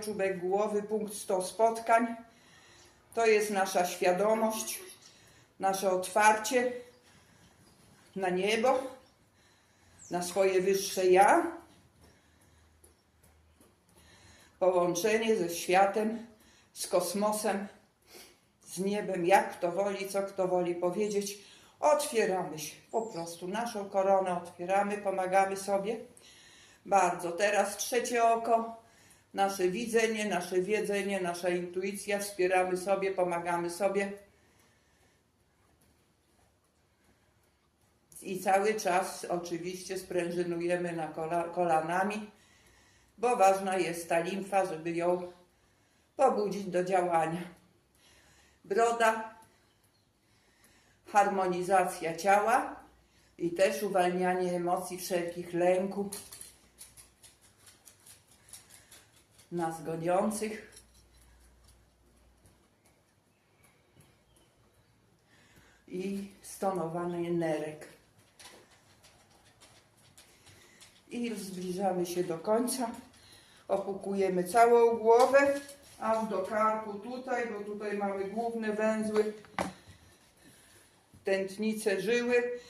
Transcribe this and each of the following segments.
Czubek Głowy, punkt 100 spotkań. To jest nasza świadomość, nasze otwarcie na niebo, na swoje wyższe ja, połączenie ze światem, z kosmosem, z niebem, jak kto woli, co kto woli powiedzieć. Otwieramy się, po prostu naszą koronę otwieramy, pomagamy sobie. Bardzo. Teraz trzecie oko, nasze widzenie, nasze wiedzenie, nasza intuicja, wspieramy sobie, pomagamy sobie. I cały czas oczywiście sprężynujemy na kola, kolanami, bo ważna jest ta limfa, żeby ją pobudzić do działania. Broda, harmonizacja ciała i też uwalnianie emocji wszelkich lęku, nas goniących. I stonowany nerek. I zbliżamy się do końca. Opukujemy całą głowę, aż do karku tutaj, bo tutaj mamy główne węzły, tętnice żyły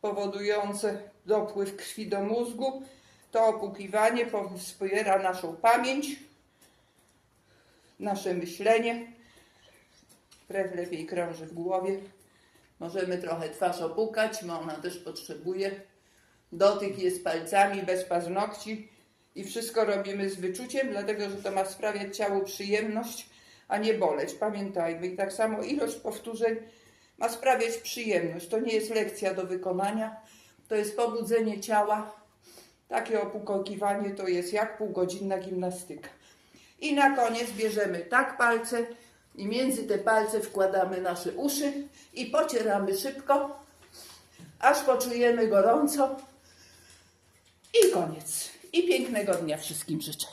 powodujące dopływ krwi do mózgu. To opukiwanie wspiera naszą pamięć, nasze myślenie. Krew lepiej krąży w głowie. Możemy trochę twarz opukać, bo ona też potrzebuje. Dotyk jest palcami, bez paznokci i wszystko robimy z wyczuciem, dlatego że to ma sprawiać ciału przyjemność, a nie boleć. Pamiętajmy. I tak samo ilość powtórzeń ma sprawiać przyjemność. To nie jest lekcja do wykonania, to jest pobudzenie ciała. Takie opukokiwanie to jest jak półgodzinna gimnastyka. I na koniec bierzemy tak palce i między te palce wkładamy nasze uszy i pocieramy szybko, aż poczujemy gorąco. I koniec. I pięknego dnia wszystkim życzę.